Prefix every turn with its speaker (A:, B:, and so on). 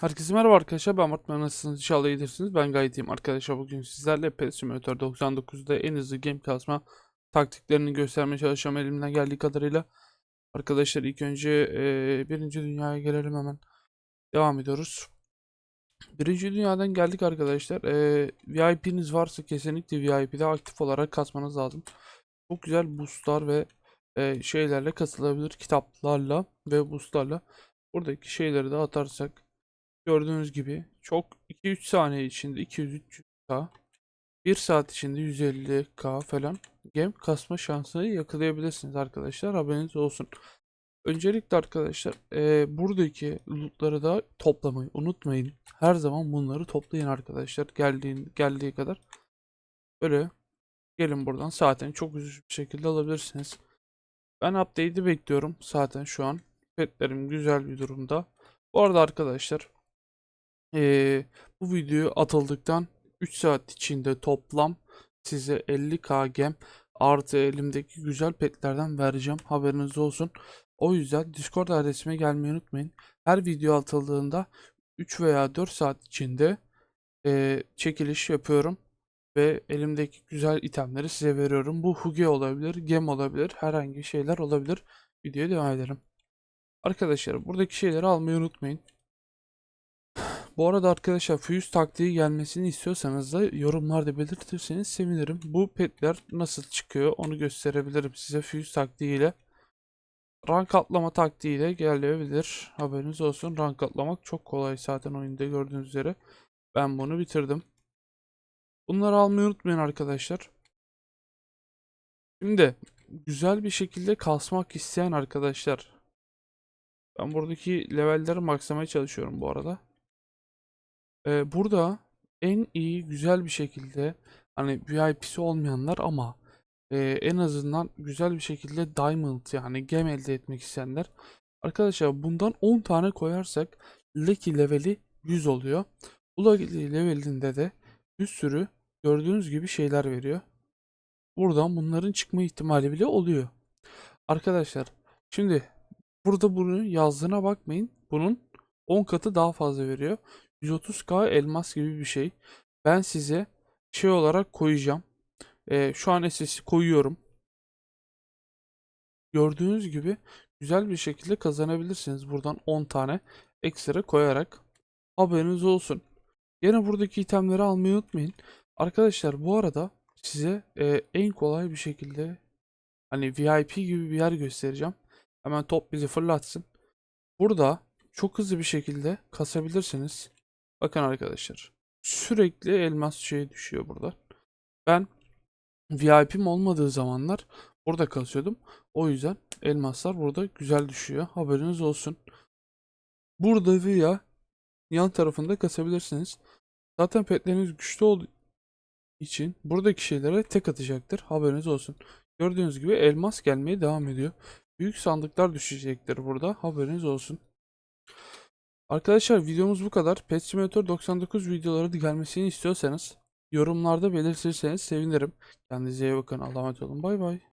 A: Herkese merhaba arkadaşlar ben Martman nasılsınız? İnşallah iyidirsiniz ben gayet arkadaşlar. Bugün sizlerle PES Simulator 99'da en hızlı game kasma taktiklerini göstermeye çalışacağım elimden geldiği kadarıyla. Arkadaşlar ilk önce eee, birinci dünyaya gelelim hemen. Devam ediyoruz. Birinci dünyadan geldik arkadaşlar. Eee, VIP'niz varsa kesinlikle VIP'de aktif olarak kasmanız lazım. Çok güzel boostlar ve eee, şeylerle kasılabilir kitaplarla ve boostlarla. Buradaki şeyleri de atarsak Gördüğünüz gibi çok 2-3 saniye içinde 200-300k 1 saat içinde 150k falan gem kasma şansını yakalayabilirsiniz arkadaşlar haberiniz olsun. Öncelikle arkadaşlar eee, buradaki lootları da toplamayı unutmayın. Her zaman bunları toplayın arkadaşlar geldiğin geldiği kadar. Böyle gelin buradan zaten çok ucuz bir şekilde alabilirsiniz. Ben update'i bekliyorum zaten şu an. Petlerim güzel bir durumda. Bu arada arkadaşlar ee, bu video atıldıktan 3 saat içinde toplam size 50k gem artı elimdeki güzel petlerden vereceğim haberiniz olsun. O yüzden Discord adresime gelmeyi unutmayın. Her video atıldığında 3 veya 4 saat içinde ee, çekiliş yapıyorum ve elimdeki güzel itemleri size veriyorum. Bu Huge olabilir, gem olabilir, herhangi şeyler olabilir. Videoya devam edelim. Arkadaşlar buradaki şeyleri almayı unutmayın. Bu arada arkadaşlar fuse taktiği gelmesini istiyorsanız da yorumlarda belirtirseniz sevinirim. Bu petler nasıl çıkıyor onu gösterebilirim size fuse taktiğiyle. Rank atlama taktiğiyle gelebilir. Haberiniz olsun. Rank atlamak çok kolay zaten oyunda gördüğünüz üzere. Ben bunu bitirdim. Bunları almayı unutmayın arkadaşlar. Şimdi güzel bir şekilde kasmak isteyen arkadaşlar. Ben buradaki levelleri maxlamaya çalışıyorum bu arada. Ee, burada en iyi güzel bir şekilde hani VIP'si olmayanlar ama e, en azından güzel bir şekilde Diamond yani gem elde etmek isteyenler. Arkadaşlar bundan 10 tane koyarsak Lucky leveli 100 oluyor. Bu Lucky levelinde de bir sürü gördüğünüz gibi şeyler veriyor. Buradan bunların çıkma ihtimali bile oluyor. Arkadaşlar şimdi burada bunu yazdığına bakmayın. Bunun 10 katı daha fazla veriyor. 130k elmas gibi bir şey. Ben size şey olarak koyacağım. Ee, şu an SS'i koyuyorum. Gördüğünüz gibi güzel bir şekilde kazanabilirsiniz. Buradan 10 tane ekstra koyarak. Haberiniz olsun. Yine buradaki itemleri almayı unutmayın. Arkadaşlar bu arada size e, en kolay bir şekilde hani VIP gibi bir yer göstereceğim. Hemen top bizi fırlatsın. Burada çok hızlı bir şekilde kasabilirsiniz. Bakın arkadaşlar. Sürekli elmas şey düşüyor burada. Ben VIP'm olmadığı zamanlar burada kasıyordum. O yüzden elmaslar burada güzel düşüyor. Haberiniz olsun. Burada veya yan tarafında kasabilirsiniz. Zaten petleriniz güçlü olduğu için buradaki şeylere tek atacaktır. Haberiniz olsun. Gördüğünüz gibi elmas gelmeye devam ediyor. Büyük sandıklar düşecektir burada. Haberiniz olsun. Arkadaşlar videomuz bu kadar. Pet Simulator 99 videoları gelmesini istiyorsanız yorumlarda belirtirseniz sevinirim. Kendinize iyi bakın. Allah'a emanet olun. Bay bay.